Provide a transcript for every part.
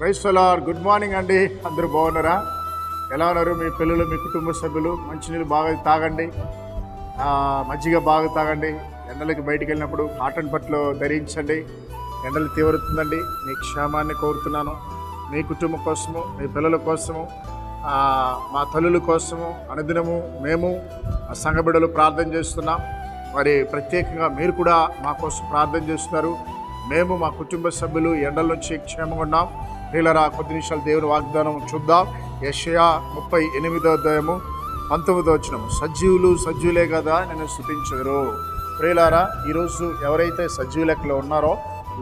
క్రైస్తలార్ good morning అండి. అందరూ బాగున్నారా? ఎలా ఉన్నారు మీ పిల్లలు మీ కుటుంబ సభ్యులు? మంచినీళ్ళు బాగా తాగండి. మజ్జిగ బాగా తాగండి. ఎండలకి బయటికి వెళ్ళినప్పుడు కాటన్ బట్టలు ధరించండి. ఎండలు తీవ్రతుందండి. మీ క్షేమాన్ని కోరుతున్నాను. మీ కుటుంబం కోసము మీ పిల్లల కోసము మా తల్లుల కోసము అనుదినము మేము సంఘబిడలు ప్రార్థన చేస్తున్నాం. మరి ప్రత్యేకంగా మీరు కూడా మా కోసం ప్రార్థన చేస్తున్నారు. మేము మా కుటుంబ సభ్యులు ఎండల నుంచి క్షేమంగా ఉన్నాం. ప్రియులరా కొద్ది నిమిషాలు దేవుని వాగ్దానం చూద్దాం. యషయా ముప్పై ఎనిమిదో అధ్యాయము పంతొమ్మిదో వచ్చిన సజీవులు సజీవులే కదా నేను స్థుతించరు ప్రియులారా ఈరోజు ఎవరైతే సజీవ లెక్కలో ఉన్నారో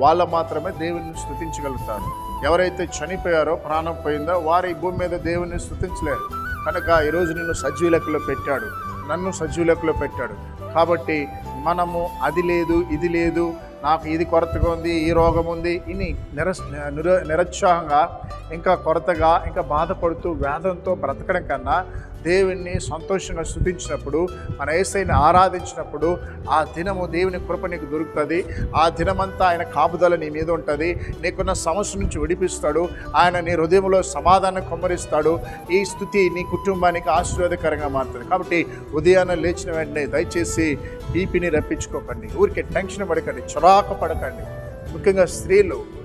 వాళ్ళు మాత్రమే దేవుని స్థుతించగలుగుతారు ఎవరైతే చనిపోయారో ప్రాణం పోయిందో వారి భూమి మీద దేవుని స్థుతించలేరు కనుక ఈరోజు నిన్ను సజీవ లెక్కలో పెట్టాడు. నన్ను సజీవ లెక్కలో పెట్టాడు. కాబట్టి మనము అది లేదు ఇది లేదు నాకు ఇది కొరతగా ఉంది ఈ రోగం ఉంది ఇని నిరస్ నిర నిరుత్సాహంగా ఇంకా కొరతగా ఇంకా బాధపడుతూ వేదంతో బ్రతకడం కన్నా దేవుణ్ణి సంతోషంగా స్థుతించినప్పుడు మన ఏసైని ఆరాధించినప్పుడు ఆ దినము దేవుని కృప నీకు దొరుకుతుంది. ఆ దినమంతా ఆయన కాపుదల నీ మీద ఉంటుంది. నీకున్న సమస్య నుంచి విడిపిస్తాడు. ఆయన నీ హృదయంలో సమాధానం కొమ్మరిస్తాడు. ఈ స్థుతి నీ కుటుంబానికి ఆశీర్వాదకరంగా మారుతుంది. కాబట్టి ఉదయాన్నే లేచిన వెంటనే దయచేసి బీపీని రప్పించుకోకండి. ఊరికే టెన్షన్ పడకండి. చొరాకు పడకండి. ముఖ్యంగా స్త్రీలు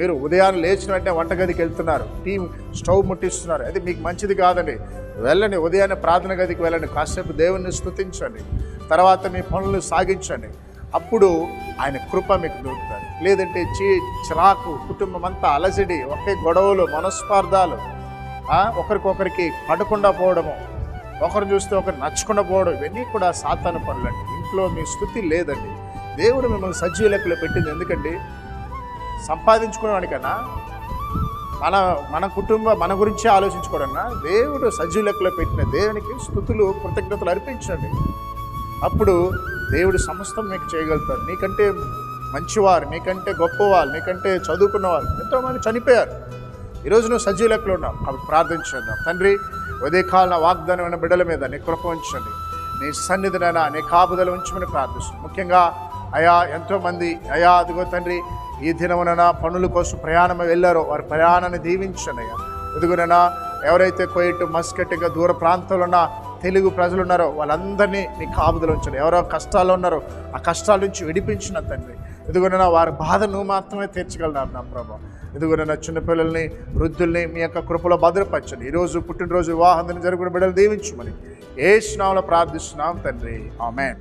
మీరు ఉదయాన్నే లేచిన వెంటనే వంటగదికి వెళ్తున్నారు. టీ స్టవ్ ముట్టిస్తున్నారు. అది మీకు మంచిది కాదండి. వెళ్ళండి ఉదయాన్నే ప్రార్థన గదికి వెళ్ళండి. కాసేపు దేవుణ్ణి స్థుతించండి తర్వాత మీ పనులు సాగించండి. అప్పుడు ఆయన కృప మీకు దొరుకుతుంది. లేదంటే చీ చిరాకు కుటుంబం అంతా అలసిడి ఒకే గొడవలు మనస్పార్థాలు ఒకరికొకరికి పడకుండా పోవడము ఒకరు చూస్తే ఒకరు నచ్చకుండా పోవడం ఇవన్నీ కూడా సాతాన పనులండి. ఇంట్లో మీ స్థుతి లేదండి. దేవుడు మిమ్మల్ని సజీవ లెక్కలో పెట్టింది. ఎందుకండి సంపాదించుకునేవాడికన్నా మన మన కుటుంబ మన గురించి ఆలోచించుకోవడన్నా దేవుడు సజీవ లెక్కలో పెట్టిన దేవునికి స్థుతులు కృతజ్ఞతలు అర్పించండి. అప్పుడు దేవుడు సమస్తం మీకు చేయగలుగుతారు నీకంటే మంచివారు నీకంటే గొప్పవారు నీకంటే చదువుకున్నవారు ఎంతోమంది చనిపోయారు. ఈరోజు నువ్వు సజీవ లెక్కలో ఉన్నావు. కాబట్టి ప్రార్థించండి తండ్రి ఉదయకాలన వాగ్దానమైన బిడ్డల మీద నీ కృప ఉంచండి. నీ సన్నిధినైనా నీ కాపుదలు ఉంచమని ప్రార్థిస్తుంది ముఖ్యంగా అయా ఎంతోమంది అయా అదిగో తండ్రి ఈ దినమున పనుల కోసం ప్రయాణం వెళ్ళారో వారి ప్రయాణాన్ని దీవించనయ్యా అయ్యా. ఎదుగునైనా ఎవరైతే కోయిట్ మస్కెట్గా ఇంకా దూర ప్రాంతంలో ఉన్న తెలుగు ప్రజలు ఉన్నారో వాళ్ళందరినీ నీ కాపుదలు ఉంచండి. ఎవరో కష్టాలు ఉన్నారో ఆ కష్టాల నుంచి విడిపించిన తండ్రి. ఎదుగునైనా వారి బాధ నువ్వు మాత్రమే తీర్చగలన్నారు నా ప్రభా. ఎదుగునైనా చిన్నపిల్లల్ని వృద్ధుల్ని మీ యొక్క కృపలో భద్రపరచండి. ఈరోజు పుట్టినరోజు వివాహం జరుగుతున్న బిడ్డలు దీవించమని ఏ స్నామంలో ప్రార్థిస్తున్నాం తండ్రి. ఆమె